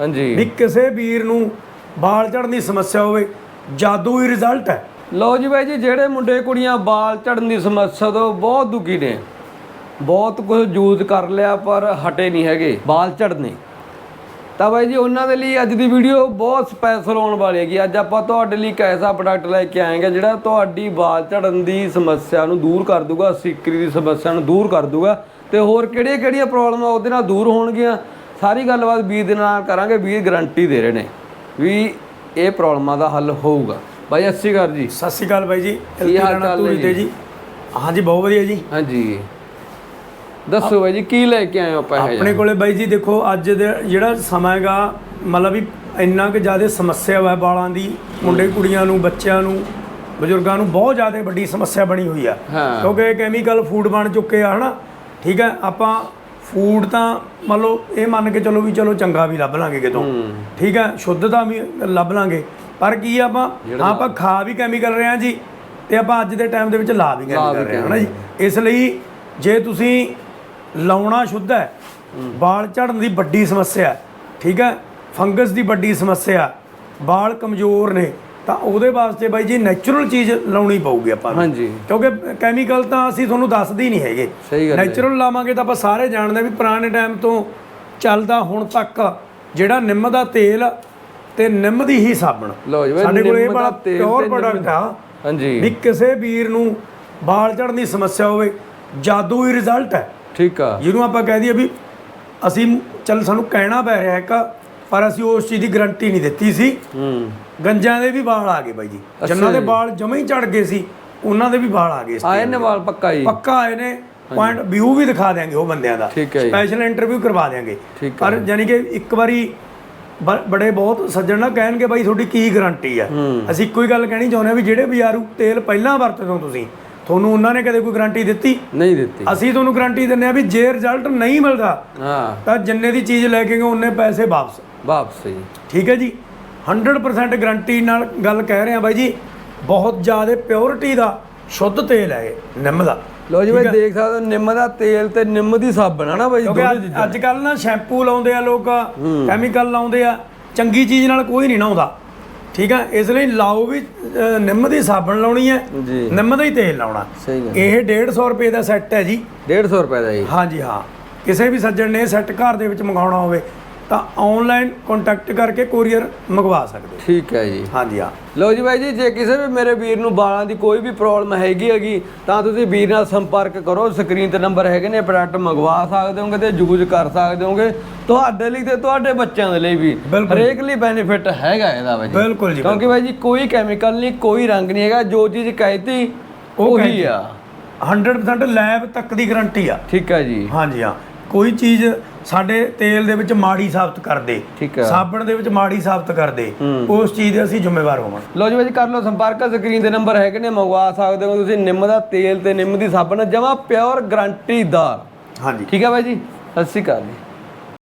ਹਾਂਜੀ। ਵੀ ਕਿਸੇ ਵੀਰ ਨੂੰ ਵਾਲ ਝੜਨ ਦੀ ਸਮੱਸਿਆ ਹੋਵੇ ਜਾਦੂ ਹੀ ਰਿਜ਼ਲਟ ਹੈ। ਲਓ ਜੀ ਬਾਈ ਜੀ ਜਿਹੜੇ ਮੁੰਡੇ ਕੁੜੀਆਂ ਬਾਲ ਝੜਨ ਦੀ ਸਮੱਸਿਆ ਤੋਂ ਬਹੁਤ ਦੁਖੀ ਨੇ ਬਹੁਤ ਕੁਝ ਯੂਜ਼ ਕਰ ਲਿਆ ਪਰ ਹਟੇ ਨਹੀਂ ਹੈਗੇ ਬਾਲ ਝੜਨੇ ਤਾਂ ਬਾਈ ਜੀ ਉਹਨਾਂ ਦੇ ਲਈ ਅੱਜ ਦੀ ਵੀਡੀਓ ਬਹੁਤ ਸਪੈਸ਼ਲ ਹੋਣ ਵਾਲੀ ਹੈਗੀ। ਅੱਜ ਆਪਾਂ ਤੁਹਾਡੇ ਲਈ ਇੱਕ ਐਸਾ ਪ੍ਰੋਡਕਟ ਲੈ ਕੇ ਆਏਗੇ ਜਿਹੜਾ ਤੁਹਾਡੀ ਬਾਲ ਝੜਨ ਦੀ ਸਮੱਸਿਆ ਨੂੰ ਦੂਰ ਕਰ ਦੂਗਾ ਸਿੱਕਰੀ ਦੀ ਸਮੱਸਿਆ ਨੂੰ ਦੂਰ ਕਰ ਦੂਗਾ ਤੇ ਹੋਰ ਕਿਹੜੀਆਂ ਕਿਹੜੀਆਂ ਪ੍ਰੋਬਲਮਾਂ ਉਹਦੇ ਨਾਲ ਦੂਰ ਹੋਣਗੀਆਂ। ਸਾਰੀ ਗੱਲਬਾਤ ਵੀਰ ਦੇ ਨਾਲ ਕਰਾਂਗੇ ਵੀਰ ਗਾਰੰਟੀ ਦੇ ਰਹੇ ਨੇ ਵੀ ਇਹ ਪ੍ਰੋਬਲਮਾਂ ਦਾ ਹੱਲ ਹੋਊਗਾ। ਬਾਈ ਅੱਛੀ ਕਰ ਜੀ। ਸਤਿ ਸ਼੍ਰੀ ਅਕਾਲ ਬਾਈ ਜੀ। ਕੀ ਹਾਲ ਚਾਲ ਤੇ ਜੀ? ਹਾਂਜੀ ਬਹੁਤ ਵਧੀਆ ਜੀ। ਹਾਂਜੀ। ਦੱਸੋ ਬਾਈ ਜੀ ਕੀ ਲੈ ਕੇ ਆਏ ਹੋ ਆਪਾਂ ਆਪਣੇ ਕੋਲੇ ਬਾਈ ਜੀ ਦੇਖੋ ਅੱਜ ਦੇ ਜਿਹੜਾ ਸਮਾਂ ਹੈਗਾ ਮਤਲਬ ਵੀ ਇੰਨਾ ਕਿ ਜ਼ਿਆਦਾ ਸਮੱਸਿਆ ਹੈ ਵਾਲਾਂ ਦੀ ਮੁੰਡੇ ਕੁੜੀਆਂ ਨੂੰ ਬੱਚਿਆਂ ਨੂੰ ਬਜ਼ੁਰਗਾਂ ਨੂੰ ਬਹੁਤ ਜ਼ਿਆਦਾ ਵੱਡੀ ਸਮੱਸਿਆ ਬਣੀ ਹੋਈ ਆ। ਹਾਂ। ਕਿਉਂਕਿ ਕੈਮੀਕਲ ਫੂਡ ਬਣ ਚੁੱਕੇ ਆ ਹਨਾ? ਠੀਕ ਹੈ ਆਪਾਂ ਫੂਡ ਤਾਂ ਮੰਨ ਲਓ ਇਹ ਮੰਨ ਕੇ ਚਲੋ ਵੀ ਚਲੋ ਚੰਗਾ ਵੀ ਲੱਭ ਲਾਂਗੇ ਕਿਤੋਂ। ਠੀਕ ਹੈ ਸ਼ੁੱਧਤਾ ਵੀ ਲੱਭ ਲਾਂਗੇ। ਪਰ ਕੀ ਆ ਆਪਾਂ ਆਪਾਂ ਖਾ ਵੀ ਕੈਮੀਕਲ ਰਹੇ ਹਾਂ ਜੀ ਤੇ ਆਪਾਂ ਅੱਜ ਦੇ ਟਾਈਮ ਦੇ ਵਿੱਚ ਲਾ ਵੀ ਕੈਮੀਕਲ ਰਹੇ ਹਾਂ ਹਨਾ ਜੀ? ਇਸ ਲਈ ਜੇ ਤੁਸੀਂ ਲਾਉਣਾ ਸ਼ੁੱਧ ਹੈ ਵਾਲ ਝੜਨ ਦੀ ਵੱਡੀ ਸਮੱਸਿਆ ਠੀਕ ਹੈ? ਫੰਗਸ ਦੀ ਵੱਡੀ ਸਮੱਸਿਆ ਵਾਲ ਕਮਜ਼ੋਰ ਨੇ ਤਾਂ ਉਹਦੇ ਵਾਸਤੇ ਬਾਈ ਜੀ ਨੈਚੁਰਲ ਚੀਜ਼ ਲਾਉਣੀ ਪਊਗੀ ਆਪਾਂ ਨੂੰ। ਹਾਂਜੀ। ਕਿਉਂਕਿ ਕੈਮੀਕਲ ਤਾਂ ਅਸੀਂ ਤੁਹਾਨੂੰ ਦੱਸਦੇ ਹੀ ਨਹੀਂ ਹੈਗੇ। ਸਹੀ ਗੱਲ ਹੈ ਨੈਚੁਰਲ ਲਾਵਾਂਗੇ ਤਾਂ ਆਪਾਂ ਸਾਰੇ ਜਾਣਦੇ ਹਾਂ ਵੀ ਪੁਰਾਣੇ ਟਾਈਮ ਤੋਂ ਚੱਲਦਾ ਹੁਣ ਤੱਕ ਜਿਹੜਾ ਨਿੰਮ ਦਾ ਤੇਲ ਤੇ ਨਿੰਮ ਦੀ ਹੀ ਸਾਬਣ। ਲਓ ਜੀ ਬਾਈ ਸਾਡੇ ਕੋਲ ਇਹ ਨਿੰਮ ਦਾ ਬੜਾ ਤੇਲ ਪਿਓਰ ਤੇ ਨਿੰਮ। ਪ੍ਰੋਡਕਟ ਆ। ਹਾਂਜੀ। ਵੀ ਕਿਸੇ ਵੀਰ ਨੂੰ ਵਾਲ ਝੜਨ ਦੀ ਸਮੱਸਿਆ ਹੋਵੇ ਜਾਦੂ ਹੀ ਰਿਜ਼ਲਟ ਹੈ। ਠੀਕ ਆ। ਜਿਹਨੂੰ ਆਪਾਂ ਕਹਿ ਦਈਏ ਵੀ ਅਸੀਂ ਚੱਲ ਸਾਨੂੰ ਕਹਿਣਾ ਪੈ ਰਿਹਾ ਇੱਕ ਪਰ ਅਸੀਂ ਉਸ ਚੀਜ਼ ਦੀ ਗਾਰੰਟੀ ਨਹੀਂ ਦਿੱਤੀ ਸੀ। ਹੂੰ। ਗੰਜਾਂ ਦੇ ਵੀ ਵਾਲ ਆ ਗਏ ਬਾਈ ਜੀ। ਜਿਨ੍ਹਾਂ ਦੇ ਵਾਲ ਜਮੇ ਹੀ ਝੜ ਗਏ ਸੀ ਉਹਨਾਂ ਦੇ ਵੀ ਵਾਲ ਆ ਗਏ ਆਏ ਨੇ ਵਾਲ ਪੱਕਾ ਜੀ? ਪੱਕਾ ਆਏ ਨੇ। ਪੁਆਇੰਟ ਵਿਊ ਵੀ ਦਿਖਾ ਦਿਆਂਗੇ ਉਹ ਬੰਦਿਆਂ ਦਾ। ਸਪੈਸ਼ਲ ਇੰਟਰਵਿਊ ਕਰਵਾ ਠੀਕ ਪਰ ਯਾਨੀ ਕਿ ਇੱਕ ਵਾਰੀ ਬੜੇ ਬਹੁਤ ਸੱਜਣ ਨਾ ਕਹਿਣਗੇ ਬਾਈ ਤੁਹਾਡੀ ਕੀ ਗਾਰੰਟੀ ਆ। ਅਸੀਂ ਇੱਕੋ ਹੀ ਗੱਲ ਕਹਿਣੀ ਚਾਹੁੰਦੇ ਆ ਵੀ ਜਿਹੜੇ ਬਜ਼ਾਰੂ ਤੇਲ ਪਹਿਲਾਂ ਵਰਤਦੇ ਹੋ ਤੁਸੀਂ ਤੁਹਾਨੂੰ ਉਹਨਾਂ ਨੇ ਕਦੇ ਕੋਈ ਗਾਰੰਟੀ ਦਿੱਤੀ? ਨਹੀਂ ਦਿੱਤੀ। ਅਸੀਂ ਤੁਹਾਨੂੰ ਗਾਰੰਟੀ ਦਿੰਨੇ ਆ ਵੀ ਜੇ ਰਿਜ਼ਲਟ ਨਹੀਂ ਮਿਲਦਾ ਹਾਂ। ਤਾਂ ਜਿੰਨੇ ਦੀ ਚੀਜ਼ ਲੈ ਕੇ ਗਏ ਉਹਨੇ ਪੈਸੇ ਵਾਪਸ। ਵਾਪਸ ਜੀ। ਠੀਕ ਹੈ ਜੀ। 100% ਗਾਰੰਟੀ ਨਾਲ ਗੱਲ ਕਹਿ ਰਹੇ ਆ ਬਾਈ ਜੀ। ਬਹੁਤ ਜ਼ਿਆਦਾ ਪਿਓਰਿਟੀ ਦਾ ਸ਼ੁੱਧ ਤੇਲ ਹੈ ਇਹ ਨਿੰਮ ਦਾ। ਲਓ ਜੀ ਬਾਈ ਦੇਖ ਸਕਦੇ ਹੋ ਨਿੰਮ ਦਾ ਤੇਲ ਤੇ ਨਿੰਮ ਦੀ ਸਾਬਣ ਹੈ ਨਾ ਬਾਈ ਕਿਉਂਕਿ ਅੱਜ- ਅੱਜ ਕੱਲ ਨਾ ਸ਼ੈਂਪੂ ਲਾਉਂਦੇ ਆ ਲੋਕ ਕੈਮੀਕਲ ਲਾਉਂਦੇ ਆ ਚੰਗੀ ਚੀਜ਼ ਨਾਲ ਕੋਈ ਨਹੀਂ ਨਹਾਉਂਦਾ ਠੀਕ ਹੈ ਇਸ ਲਈ ਲਾਓ ਵੀ ਨਿੰਮ ਦੀ ਸਾਬਣ ਲਾਉਣੀ ਹੈ ਨਿੰਮ ਦਾ ਹੀ ਤੇਲ ਲਾਉਣਾ। ਇਹ 150 ਰੁਪਏ ਦਾ ਸੈੱਟ ਹੈ ਜੀ। 150 ਰੁਪਏ ਦਾ ਜੀ। ਹਾਂਜੀ ਹਾਂ। ਕਿਸੇ ਵੀ ਸੱਜਣ ਨੇ ਸੈੱਟ ਘਰ ਦੇ ਵਿੱਚ ਮੰਗਾਉਣਾ ਹੋਵੇ ਤਾਂ ਆਨਲਾਈਨ ਕੰਟੈਕਟ ਕਰਕੇ ਕੋਰੀਅਰ ਮੰਗਵਾ ਸਕਦੇ ਹੋ। ਠੀਕ ਹੈ ਜੀ। ਹਾਂਜੀ ਹਾਂ। ਲਓ ਜੀ ਬਾਈ ਜੀ ਜੇ ਕਿਸੇ ਵੀ ਮੇਰੇ ਵੀਰ ਨੂੰ ਵਾਲਾਂ ਦੀ ਕੋਈ ਵੀ ਪ੍ਰੋਬਲਮ ਹੈਗੀ ਹੈਗੀ ਤਾਂ ਤੁਸੀਂ ਵੀਰ ਨਾਲ ਸੰਪਰਕ ਕਰੋ। ਸਕਰੀਨ ਤੇ ਨੰਬਰ ਹੈਗੇ ਨੇ ਪ੍ਰੋਡਕਟ ਮੰਗਵਾ ਸਕਦੇ ਹੋਗੇ ਤੇ ਯੂਜ਼ ਕਰ ਸਕਦੇ ਹੋਗੇ। ਤੁਹਾਡੇ ਲਈ ਤੇ ਤੁਹਾਡੇ ਬੱਚਿਆਂ ਦੇ ਲਈ ਵੀ ਬਿਲਕੁਲ। ਹਰੇਕ ਲਈ ਬੈਨੀਫਿਟ ਹੈਗਾ ਇਹਦਾ ਬਾਈ ਜੀ। ਬਿਲਕੁਲ ਜੀ ਕਿਉਂਕਿ ਬਾਈ ਜੀ ਕੋਈ ਕੈਮੀਕਲ ਨਹੀਂ ਕੋਈ ਰੰਗ ਨਹੀਂ ਹੈਗਾ। ਜੋ ਚੀਜ਼ ਕਹਿਤੀ ਉਹੀ ਆ। 100% ਲੈਬ ਤੱਕ ਦੀ ਗਾਰੰਟੀ ਆ। ਠੀਕ ਹੈ ਜੀ। ਹਾਂਜੀ ਹਾਂ। ਕੋਈ ਚੀਜ਼ ਸਾਡੇ ਤੇਲ ਦੇ ਵਿੱਚ ਮਾੜੀ ਸਾਬਤ ਕਰਦੇ। ਠੀਕ ਹੈ। ਸਾਬਣ ਦੇ ਵਿੱਚ ਮਾੜੀ ਸਾਬਤ ਕਰਦੇ। ਉਸ ਚੀਜ਼ ਦੇ ਅਸੀਂ ਜ਼ਿੰਮੇਵਾਰ ਹੋਵਾਂਗੇ ਲਓ ਜੀ ਬਾਈ ਜੀ ਕਰ ਲਓ ਸੰਪਰਕ। ਸਕਰੀਨ ਦੇ ਨੰਬਰ ਹੈਗੇ ਨੇ ਮੰਗਵਾ ਸਕਦੇ ਹੋ ਤੁਸੀਂ। ਨਿੰਮ ਦਾ ਤੇਲ ਤੇ ਨਿੰਮ ਦੀ ਸਾਬਣ ਜਮਾ ਪਿਓਰ ਗਾਰੰਟੀਦਾਰ ਹਾਂਜੀ। ਠੀਕ ਹੈ ਬਾਈ ਜੀ? ਸਤਿ ਸ਼੍ਰੀ ਅਕਾਲ ਜੀ।